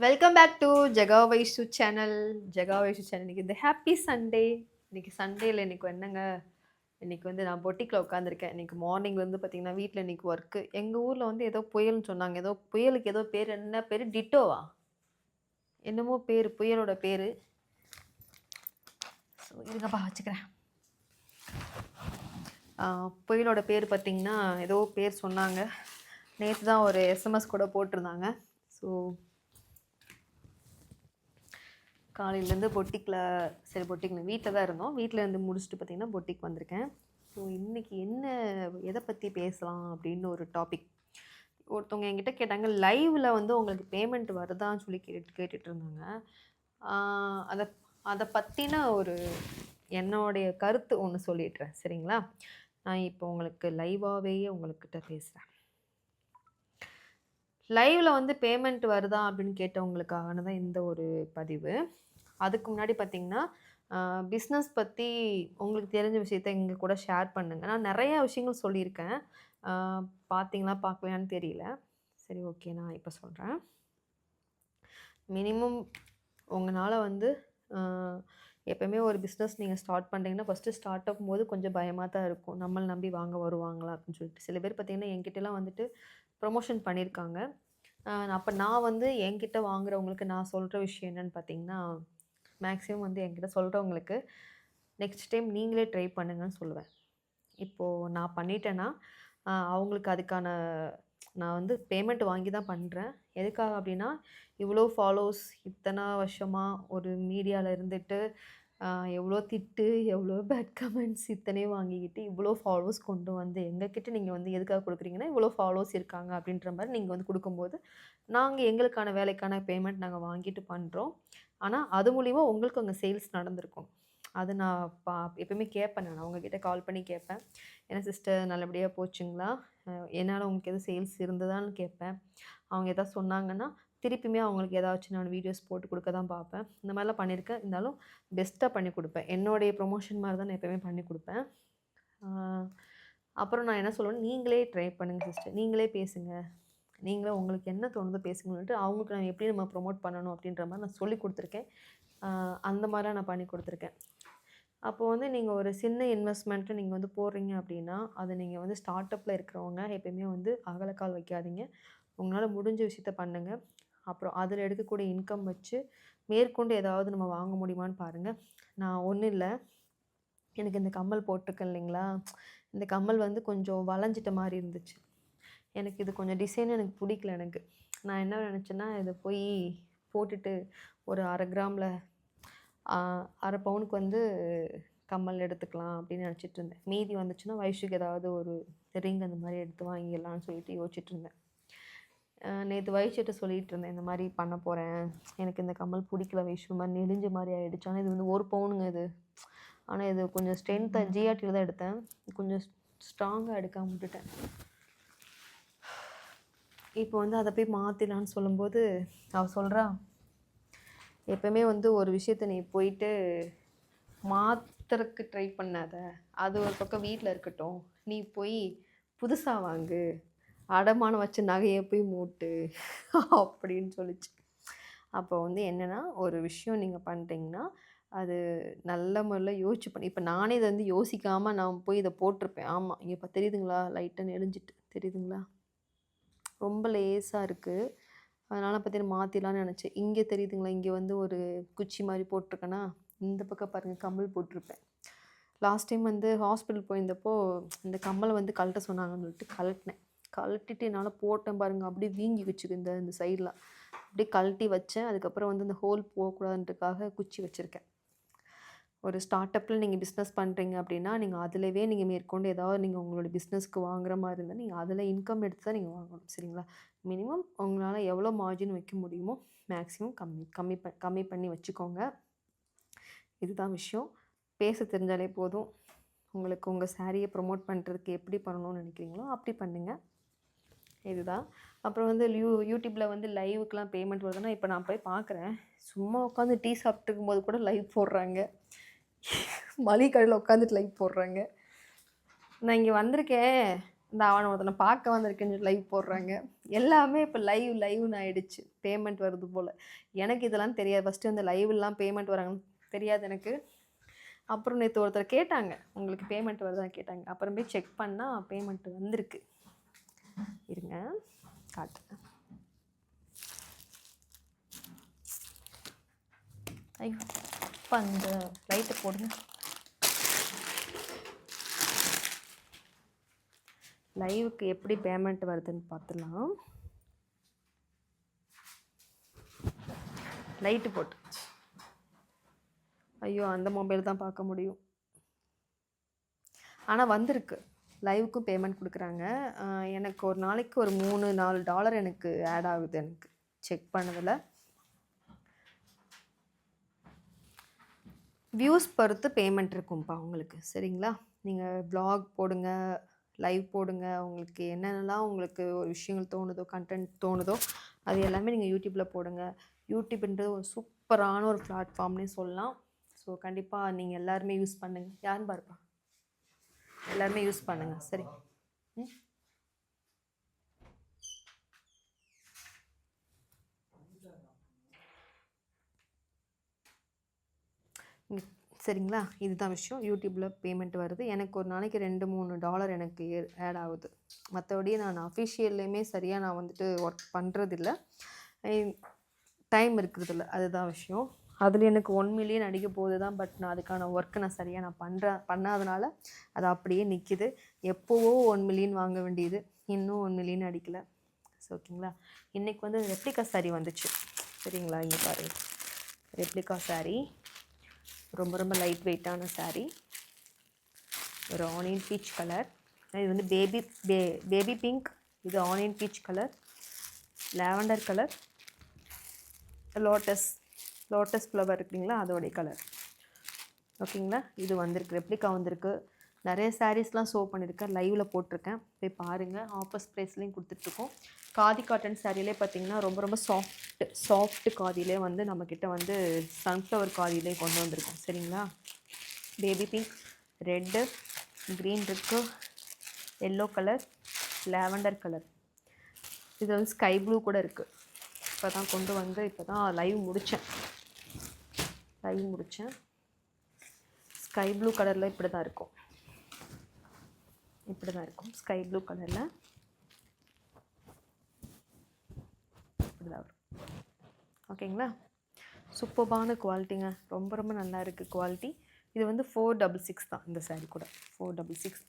Welcome back to Jega Vaishu channel Jega Vaishu channel இன்றைக்கி இந்த happy Sunday இன்னைக்கு சண்டேயில் இன்னைக்கு என்னங்க? இன்றைக்கி வந்து நான் பொட்டிக்கில் உட்காந்துருக்கேன் இன்றைக்கி மார்னிங் வந்து பார்த்திங்கன்னா வீட்டில் இன்னைக்கு ஒர்க்கு எங்கள் ஊரில் வந்து ஏதோ புயல்னு சொன்னாங்க. ஏதோ புயலுக்கு ஏதோ பேர் என்ன? பேர் டிட்டோவா? என்னமோ பேர் புயலோட பேர். ஸோ இதுங்கப்பா வச்சுக்கிறேன். புயலோட பேர் பார்த்தீங்கன்னா ஏதோ பேர் சொன்னாங்க. நேற்று தான் ஒரு எஸ்எம்எஸ் கூட போட்டிருந்தாங்க. ஸோ காலையிலேருந்து பொட்டிக்கில் சரி பொட்டிக்கில் வீட்டில் தான் இருந்தோம். வீட்டில் இருந்து முடிச்சுட்டு பார்த்தீங்கன்னா பொட்டிக் வந்திருக்கேன். ஸோ இன்றைக்கி என்ன எதை பற்றி பேசலாம் அப்படின்னு ஒரு டாபிக் ஒருத்தவங்க என்கிட்ட கேட்டாங்க லைவில் வந்து உங்களுக்கு பேமெண்ட் வருதான்னு சொல்லி கேட்டு கேட்டுட்டு இருந்தாங்க. அதை அதை பற்றின ஒரு என்னுடைய கருத்து ஒன்று சொல்லிடுறேன். சரிங்களா? நான் இப்போ உங்களுக்கு லைவாகவே உங்கள்கிட்ட பேசுகிறேன் லைவில் வந்து பேமெண்ட் வருதா அப்படின்னு கேட்டவங்களுக்கான தான் இந்த ஒரு பதிவு. அதுக்கு முன்னாடி பார்த்திங்கன்னா பிஸ்னஸ் பற்றி உங்களுக்கு தெரிஞ்ச விஷயத்த எங்கள் கூட ஷேர் பண்ணுங்கள் நான் நிறைய விஷயங்கள் சொல்லியிருக்கேன். பார்த்தீங்களா பார்க்கலையான்னு தெரியல. சரி ஓகே நான் இப்போ சொல்கிறேன் மினிமம் உங்களால் வந்து எப்போயுமே ஒரு பிஸ்னஸ் நீங்கள் ஸ்டார்ட் பண்ணுறீங்கன்னா ஃபஸ்ட்டு ஸ்டார்ட் ஆகும் போது கொஞ்சம் பயமாக தான் இருக்கும். நம்மளை நம்பி வாங்க வருவாங்களா அப்படின்னு சொல்லிட்டு. சில பேர் பார்த்திங்கன்னா என்கிட்டலாம் வந்துட்டு ப்ரொமோஷன் பண்ணியிருக்காங்க அப்போ நான் வந்து என்கிட்ட வாங்குறவங்களுக்கு நான் சொல்கிற விஷயம் என்னென்னு பார்த்தீங்கன்னா மேக்ஸிமம் வந்து என்கிட்ட சொல்கிறவங்களுக்கு நெக்ஸ்ட் டைம் நீங்களே ட்ரை பண்ணுங்கன்னு சொல்லுவேன். இப்போது நான் பண்ணிட்டேன்னா அவங்களுக்கு அதுக்கான நான் வந்து பேமெண்ட் வாங்கி தான் பண்ணுறேன் எதுக்காக அப்படின்னா இவ்வளோ ஃபாலோஸ் இத்தனை வருஷமாக ஒரு மீடியாவில் இருந்துட்டு எவ்வளோ திட்டு எவ்வளோ பேட் கமெண்ட்ஸ் இத்தனை வாங்கிக்கிட்டு இவ்வளோ ஃபாலோவர்ஸ் கொண்டு வந்து எங்ககிட்ட நீங்கள் வந்து எதுக்காக கொடுக்குறீங்கன்னா இவ்வளோ ஃபாலோவர்ஸ் இருக்காங்க அப்படின்ற மாதிரி நீங்கள் வந்து கொடுக்கும்போது நாங்கள் எங்களுக்கான வேலைக்கான பேமெண்ட் நாங்கள் வாங்கிட்டு பண்ணுறோம் ஆனால் அது மூலிமா உங்களுக்கு அங்கே சேல்ஸ் நடந்திருக்கும். அது நான் பா எப்பயுமே கேட்பேன் நான். அவங்கக்கிட்ட கால் பண்ணி கேட்பேன். ஏன்னா சிஸ்டர் நல்லபடியாக போச்சுங்களா? என்னால் உங்களுக்கு எதுவும் சேல்ஸ் இருந்ததான்னு கேட்பேன். அவங்க எதாவது சொன்னாங்கன்னா திருப்பியுமே அவங்களுக்கு ஏதாச்சும் நான் வீடியோஸ் போட்டு கொடுக்க தான் பார்ப்பேன். இந்த மாதிரிலாம் பண்ணியிருக்கேன். இருந்தாலும் பெஸ்ட்டாக பண்ணி கொடுப்பேன். என்னுடைய ப்ரொமோஷன் மாதிரி தான் நான் எப்போயுமே பண்ணி கொடுப்பேன். அப்புறம் நான் என்ன சொல்லுவேன்? நீங்களே ட்ரை பண்ணுங்கள் சிஸ்டர் நீங்களே பேசுங்க. நீங்களே உங்களுக்கு என்ன தோணுதோ பேசுங்கன்ட்டு அவங்களுக்கு நான் எப்படி நம்ம ப்ரொமோட் பண்ணணும் அப்படின்ற மாதிரி நான் சொல்லி கொடுத்துருக்கேன். அந்த மாதிரிலாம் நான் பண்ணி கொடுத்துருக்கேன். அப்போ வந்து நீங்கள் ஒரு சின்ன இன்வெஸ்ட்மெண்ட்டு நீங்கள் வந்து போடுறீங்க அப்படின்னா அதை நீங்கள் வந்து ஸ்டார்ட் அப்பில் இருக்கிறவங்க எப்பயுமே வந்து அகலக்கால் வைக்காதீங்க. உங்களால் முடிஞ்ச விஷயத்த பண்ணுங்கள் அப்புறம் அதில் எடுக்கக்கூடிய இன்கம் வச்சு மேற்கொண்டு ஏதாவது நம்ம வாங்க முடியுமான்னு பாருங்கள் நான் ஒன்றும் இல்லை. எனக்கு இந்த கம்மல் போட்டிருக்கேன் இல்லைங்களா? இந்த கம்மல் வந்து கொஞ்சம் வளைஞ்சிட்ட மாதிரி இருந்துச்சு. எனக்கு இது கொஞ்சம் டிசைன் எனக்கு பிடிக்கல எனக்கு. நான் என்ன நினச்சேன்னா இதை போய் போட்டுட்டு ஒரு அரை கிராமில் அரை பவுனுக்கு வந்து கம்மல் எடுத்துக்கலாம் அப்படின்னு நினச்சிட்டு இருந்தேன். மீதி வந்துச்சுன்னா வயசுக்கு ஏதாவது ஒரு ரிங் அந்த மாதிரி எடுத்து வாங்கிடலாம்னு சொல்லிட்டு யோசிச்சுட்டு இருந்தேன். நேற்று வயசுட்டு சொல்லிட்டு இருந்தேன் இந்த மாதிரி பண்ண போகிறேன் எனக்கு இந்த கம்மல் பிடிக்கல வயசு மாதிரி நெளிஞ்ச மாதிரி ஆயிடுச்சு. ஆனால் இது வந்து ஒரு பவுனுங்க இது. ஆனால் இது கொஞ்சம் ஸ்ட்ரென்த்தாக ஜிஆர்டியில் தான் எடுத்தேன். கொஞ்சம் ஸ்ட்ராங்காக எடுக்காம விட்டுட்டேன். இப்போ வந்து அதை போய் மாற்றிடலான்னு சொல்லும்போது அவள் சொல்கிறா எப்பவுமே வந்து ஒரு விஷயத்த நீ போயிட்டு மாத்துறதுக்கு ட்ரை பண்ணாத. அது ஒரு பக்கம் வீட்டில் இருக்கட்டும். நீ போய் புதுசாக வாங்கு. அடமானம் வச்ச நகையை போய் மூட்டு அப்படின்னு சொல்லிச்சு. அப்போ வந்து என்னென்னா ஒரு விஷயம் நீங்கள் பண்ணுறீங்கன்னா அது நல்ல முறையில் யோசிச்சு பண்ணி. இப்போ நானே இதை வந்து யோசிக்காமல் நான் போய் இதை போட்டிருப்பேன். ஆமாம் இங்கே இப்போ தெரியுதுங்களா? லைட்டாக நெளிஞ்சிட்டு தெரியுதுங்களா? ரொம்ப லேசாக இருக்குது அதனால் பார்த்தீங்கன்னா மாற்றிடலான்னு நினச்சேன். இங்கே தெரியுதுங்களா? இங்கே வந்து ஒரு குச்சி மாதிரி போட்டிருக்கேன்னா இந்த பக்கம் பாருங்கள் கம்மல் போட்டிருப்பேன். லாஸ்ட் டைம் வந்து ஹாஸ்பிட்டல் போயிருந்தப்போ இந்த கம்மலை வந்து கழட்ட சொன்னாங்கன்னு சொல்லிட்டு கழட்டினேன். கழட்டிட்டு என்னால் போட்டேன் பாருங்கள் அப்படியே வீங்கி வச்சுக்கு இந்த இந்த சைடில் அப்படியே கழட்டி வச்சேன். அதுக்கப்புறம் வந்து இந்த ஹோல் போகக்கூடாதுன்றதுக்காக குச்சி வச்சுருக்கேன். ஒரு ஸ்டார்ட் அப்பில் நீங்கள் பிஸ்னஸ் பண்ணுறீங்க அப்படின்னா நீங்கள் அதிலவே நீங்கள் மேற்கொண்டு ஏதாவது நீங்கள் உங்களோட பிஸ்னஸ்க்கு வாங்குற மாதிரி இருந்தால் நீங்கள் அதில் இன்கம் எடுத்து தான் நீங்கள் வாங்கணும். சரிங்களா? மினிமம் உங்களால் எவ்வளோ மார்ஜின் வைக்க முடியுமோ மேக்ஸிமம் கம்மி கம்மி ப கம்மி பண்ணி வச்சுக்கோங்க. இதுதான் விஷயம். பேச தெரிஞ்சாலே போதும். உங்களுக்கு உங்கள் சாரியை ப்ரொமோட் பண்ணுறதுக்கு எப்படி பண்ணணும்னு நினைக்கிறீங்களோ அப்படி பண்ணுங்கள் இதுதான். அப்புறம் வந்து யூ யூடியூப்பில் வந்து லைவுக்கெலாம் பேமெண்ட் வருதுன்னா இப்போ நான் போய் பார்க்குறேன் சும்மா உட்காந்து டீ சாப்பிட்டுக்கும் போது கூட லைவ் போடுறாங்க. மளிகை கடையில் உட்காந்துட்டு லைவ் போடுறாங்க. நான் இங்கே வந்திருக்கேன். இந்த அவனை ஒருத்தனை பார்க்க வந்திருக்கேன்னு லைவ் போடுறாங்க. எல்லாமே இப்போ லைவ் லைவ்னு ஆகிடுச்சு பேமெண்ட் வருது போல். எனக்கு இதெல்லாம் தெரியாது. ஃபஸ்ட்டு இந்த லைவ்லாம் பேமெண்ட் வராங்கன்னு தெரியாது எனக்கு. அப்புறம் நேற்று ஒருத்தர் கேட்டாங்க. உங்களுக்கு பேமெண்ட் வருதான்னு கேட்டாங்க. அப்புறம் போய் செக் பண்ணால் பேமெண்ட் வந்திருக்கு. இருங்க காட்டுறேன். ஐயோ இப்போ அந்த லைட்டை போடுங்க. லைவுக்கு எப்படி பேமெண்ட் வருதுன்னு பார்த்துலாம் லைட்டு போட்டு ஐயோ அந்த மொபைல் தான் பார்க்க முடியும். ஆனால் வந்திருக்கு. லைவுக்கும் பேமெண்ட் கொடுக்குறாங்க. எனக்கு ஒரு நாளைக்கு ஒரு மூணு நாலு டாலர் எனக்கு ஆட் ஆகுது எனக்கு. செக் பண்ணதில். வியூஸ் பொறுத்து பேமெண்ட் இருக்கும்ப்பா உங்களுக்கு. சரிங்களா? நீங்கள் ப்ளாக் போடுங்க லைவ் போடுங்க. உங்களுக்கு என்னென்னலாம் உங்களுக்கு ஒரு விஷயங்கள் தோணுதோ கண்டென்ட் தோணுதோ அது எல்லாமே நீங்கள் யூடியூப்பில் போடுங்க. யூடியூப்ன்றது ஒரு சூப்பரான ஒரு பிளாட்ஃபார்ம்னே சொல்லலாம். ஸோ கண்டிப்பாக நீங்கள் எல்லாருமே யூஸ் பண்ணுங்கள் யாருன்னு பாருப்பா எல்லாருமே யூஸ் பண்ணுங்கள் சரி. ம்? சரிங்களா? இதுதான் விஷயம். யூடியூப்பில் பேமெண்ட் வருது. எனக்கு ஒரு நாளைக்கு ரெண்டு மூணு டாலர் எனக்கு ஆட் ஆகுது. மற்றபடி நான் அஃபிஷியல்லையுமே சரியாக நான் வந்துட்டு ஒர்க் பண்ணுறதில்ல டைம் இருக்கிறதில்ல. அதுதான் விஷயம். அதில் எனக்கு ஒன் மில்லியன் அடிக்க போகுது தான் பட் நான் அதுக்கான ஒர்க்கை நான் சரியாக நான் பண்ணுறேன் பண்ணாதனால அது அப்படியே நிற்கிது எப்போவோ ஒன் மில்லியன் வாங்க வேண்டியது. இன்னும் ஒன் மில்லியன் அடிக்கலை. ஸோ ஓகேங்களா இன்றைக்கி வந்து ரெப்ளிகா saree வந்துச்சு. சரிங்களா? இங்கே பாருங்கள் ரெப்ளிகா saree. ரொம்ப ரொம்ப லைட் வெயிட்டான saree. ஒரு ஆனியன் பீச் கலர் இது வந்து பேபி பே பேபி பிங்க் இது onion peach colour lavender colour lotus lotus flower இருக்குங்களா அதோடைய கலர் ஓகேங்களா? இது வந்திருக்கு ரெப்ளிகா வந்திருக்கு. நிறைய சாரீஸ்லாம் ஷோ பண்ணியிருக்கேன் லைவில் போட்டிருக்கேன். போய் பாருங்கள் ஆஃபர்ஸ் ப்ரைஸ்லேயும் கொடுத்துட்ருக்கோம் காதி காட்டன் சாரிலே பார்த்திங்கன்னா ரொம்ப ரொம்ப சாஃப்ட் சாஃப்ட் காதிலே வந்து நம்மக்கிட்ட வந்து சன்ஃப்ளவர் காதிலே கொண்டு வந்திருக்கோம். சரிங்களா? பேபி பிங்க் ரெட்டு க்ரீன் இருக்கு. எல்லோ கலர் லாவெண்டர் கலர் இது வந்து ஸ்கை ப்ளூ கூட இருக்குது இப்போ தான் கொண்டு வந்து இப்போ தான் லைவ் முடித்தேன் டை முடித்தேன் ஸ்கை ப்ளூ கலரில் இப்படி தான் இருக்கும். இப்படி தான் இருக்கும். ஸ்கை ப்ளூ கலரில் இப்படி தான் வரும். ஓகேங்களா சூப்பர்பான குவாலிட்டிங்க ரொம்ப ரொம்ப நல்லா இருக்குது குவாலிட்டி இது வந்து ஃபோர் டபுள் சிக்ஸ் தான் இந்த சாரீ கூட. ஃபோர் டபுள் சிக்ஸ்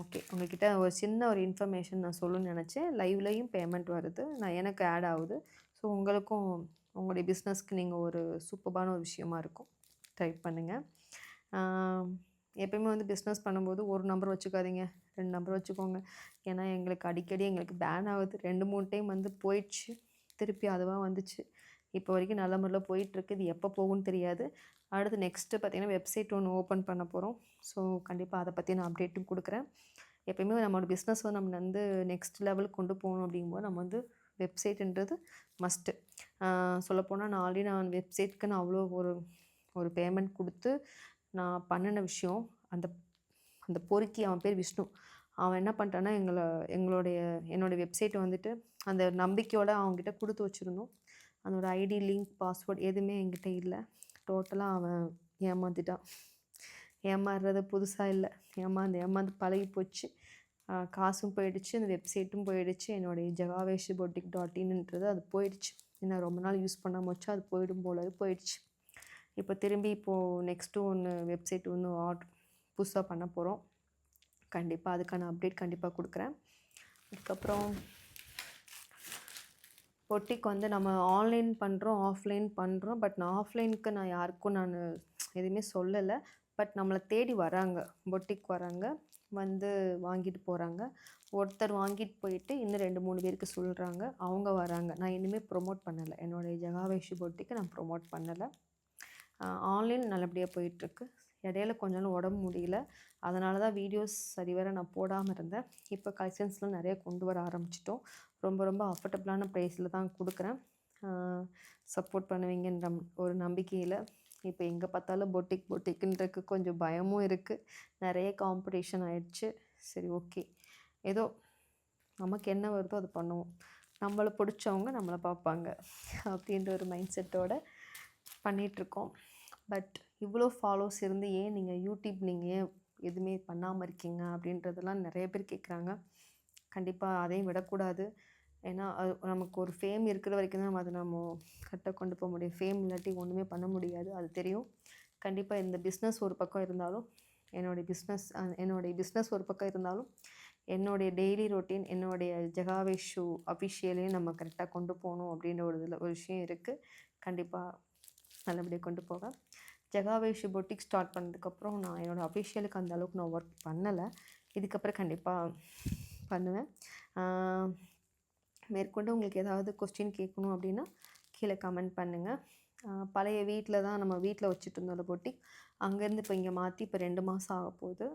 ஓகே உங்ககிட்ட ஒரு சின்ன ஒரு இன்ஃபர்மேஷன் நான் சொல்லணும்னு நினச்சேன். லைவ்லையும் பேமெண்ட் வருது. நான் எனக்கு ஆட் ஆகுது. ஸோ உங்களுக்கும் உங்களுடைய பிஸ்னஸ்க்கு நீங்கள் ஒரு சூப்பர்பான ஒரு விஷயமா இருக்கும். ட்ரை பண்ணுங்கள் எப்பயுமே வந்து பிஸ்னஸ் பண்ணும்போது ஒரு நம்பர் வச்சுக்காதீங்க. ரெண்டு நம்பர் வச்சுக்கோங்க. ஏன்னா எங்களுக்கு அடிக்கடி எங்களுக்கு பேன் ஆகுது. ரெண்டு மூணு டைம் வந்து போயிடுச்சு. திருப்பி அதுவாக வந்துச்சு. இப்போ வரைக்கும் நல்ல முறையில் போயிட்டுருக்கு. இது எப்போ போகும்னு தெரியாது. அடுத்து நெக்ஸ்ட்டு பார்த்தீங்கன்னா வெப்சைட் ஒன்று ஓப்பன் பண்ண போகிறோம் ஸோ கண்டிப்பாக அதை பற்றி நான் அப்டேட்டும் கொடுக்குறேன். எப்பயுமே நம்மளோட பிஸ்னஸ் வந்து நம்ம வந்து நெக்ஸ்ட் லெவலுக்கு கொண்டு போகணும் அப்படிங்கும்போது நம்ம வந்து வெப்சைட்டுன்றது மஸ்ட்டு சொல்லப்போனால் நான் ஆல்ரெடி நான் வெப்சைட்க்கு நான் அவ்வளோ ஒரு ஒரு பேமெண்ட் கொடுத்து நான் பண்ணின விஷயம் அந்த அந்த பொறுக்கி அவன் பேர் விஷ்ணு. அவன் என்ன பண்ணிட்டான்னா எங்களை எங்களுடைய என்னோடய வெப்சைட்டை வந்துட்டு அந்த நம்பிக்கையோடு அவங்ககிட்ட கொடுத்து வச்சுருந்தோம். அதோட ஐடி லிங்க் பாஸ்வேர்ட் எதுவுமே என்கிட்ட இல்லை. டோட்டலாக அவன் ஏமாந்துட்டான் ஏமாறுறது புதுசாக இல்லை. ஏமாந்து ஏமாந்து பழகி போச்சு காசும் போயிடுச்சு அந்த வெப்சைட்டும் போயிடுச்சு. என்னுடைய ஜகாவேஷ் பொட்டிக் டாட் இன்ன்றது அது போயிடுச்சு. இன்னும் ரொம்ப நாள் யூஸ் பண்ணாமல் வச்சு அது போயிடும் போல அது போயிடுச்சு. இப்போ திரும்பி இப்போது நெக்ஸ்ட்டு ஒன்று வெப்சைட் ஒன்று ஆர்ட் புதுசாக பண்ண போகிறோம் கண்டிப்பாக அதுக்கான அப்டேட் கண்டிப்பாக கொடுக்குறேன். அதுக்கப்புறம் பொட்டிக் வந்து நம்ம ஆன்லைன் பண்ணுறோம் ஆஃப்லைன் பண்ணுறோம் பட் நான் ஆஃப்லைனுக்கு நான் யாருக்கும் நான் எதுவுமே சொல்லலை. பட் நம்மளை தேடி வராங்க பொட்டிக் வராங்க. வந்து வாங்கிட்டு போகிறாங்க ஒருத்தர் வாங்கிட்டு போயிட்டு இன்னும் ரெண்டு மூணு பேருக்கு சொல்கிறாங்க அவங்க வராங்க. நான் இன்னுமே ப்ரொமோட் பண்ணலை. என்னுடைய ஜகாவேஷி பொட்டிக்கு நான் ப்ரொமோட் பண்ணலை. ஆன்லைன் நல்லபடியாக போயிட்டுருக்கு. இடையில கொஞ்ச நாள் உடம்பு முடியல. அதனால தான் வீடியோஸ் சரிவர நான் போடாமல் இருந்தேன். இப்போ கலெக்ஷன்ஸ்லாம் நிறைய கொண்டு வர ஆரம்பிச்சிட்டோம். ரொம்ப ரொம்ப அஃபர்டபுளான ப்ரைஸில் தான் கொடுக்குறேன். சப்போர்ட் பண்ணுவீங்கன்ற ஒரு நம்பிக்கையில் இப்போ எங்கே பார்த்தாலும் பொட்டிக் பொட்டிக்குன்றக்கு கொஞ்சம் பயமும் இருக்குது நிறைய காம்படிஷன் ஆயிடுச்சு. சரி ஓகே ஏதோ நமக்கு என்ன வருதோ அது பண்ணுவோம். நம்மளை பிடிச்சவங்க நம்மளை பார்ப்பாங்க அப்படின்ற ஒரு மைண்ட் செட்டோட பண்ணிகிட்ருக்கோம் பட் இவ்வளோ ஃபாலோஸ் இருந்து ஏன் நீங்கள் யூடியூப் நீங்கள் ஏன் எதுவுமே பண்ணாமல் இருக்கீங்க அப்படின்றதெல்லாம் நிறைய பேர் கேட்குறாங்க. கண்டிப்பாக அதையும் விடக்கூடாது. ஏன்னா அது நமக்கு ஒரு ஃபேம் இருக்கிற வரைக்கும் தான் நம்ம அதை நம்ம கரெக்டாக கொண்டு போக முடியும். ஃபேம் இல்லாட்டி ஒன்றுமே பண்ண முடியாது. அது தெரியும். கண்டிப்பாக இந்த பிஸ்னஸ் ஒரு பக்கம் இருந்தாலும் என்னுடைய பிஸ்னஸ் என்னுடைய பிஸ்னஸ் ஒரு பக்கம் இருந்தாலும் என்னுடைய டெய்லி ரொட்டீன் என்னுடைய ஜெகாவே ஷூ அஃபிஷியலையும் நம்ம கரெக்டாக கொண்டு போகணும் அப்படின்ற ஒரு இதில் ஒரு விஷயம் இருக்குது கண்டிப்பாக நல்லபடியாக கொண்டு போவேன் ஜெகாவேஷு பொட்டிக் ஸ்டார்ட் பண்ணதுக்கப்புறம் நான் என்னோடய அஃபிஷியலுக்கு அந்த அளவுக்கு நான் ஒர்க் பண்ணலை. இதுக்கப்புறம் கண்டிப்பாக பண்ணுவேன். மேற்கொண்டு உங்களுக்கு ஏதாவது கொஸ்டின் கேட்கணும் அப்படின்னா கீழே கமெண்ட் பண்ணுங்கள் பழைய வீட்டில் தான் நம்ம வீட்டில் வச்சுட்டு இருந்தோம் அந்த பொட்டிக் அங்கேருந்து இப்போ இங்கே மாற்றி இப்போ ரெண்டு மாதம் ஆக போகுது.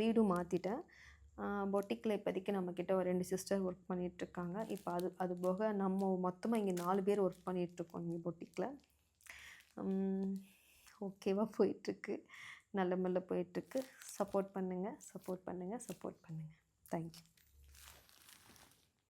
வீடும் மாற்றிட்டேன் பொட்டிக்கில் இப்போதைக்கு நம்மக்கிட்ட ஒரு ரெண்டு சிஸ்டர் ஒர்க் பண்ணிகிட்ருக்காங்க இப்போ அது அது போக நம்ம மொத்தமாக இங்கே நாலு பேர் ஒர்க் பண்ணிகிட்ருக்கோம் இங்கே பொட்டிக்கில் ஓகேவாக போயிட்டுருக்கு. நல்ல மெல்ல போயிட்டுருக்கு. சப்போர்ட் பண்ணுங்கள் சப்போர்ட் பண்ணுங்கள் சப்போர்ட் பண்ணுங்கள் தேங்க்யூ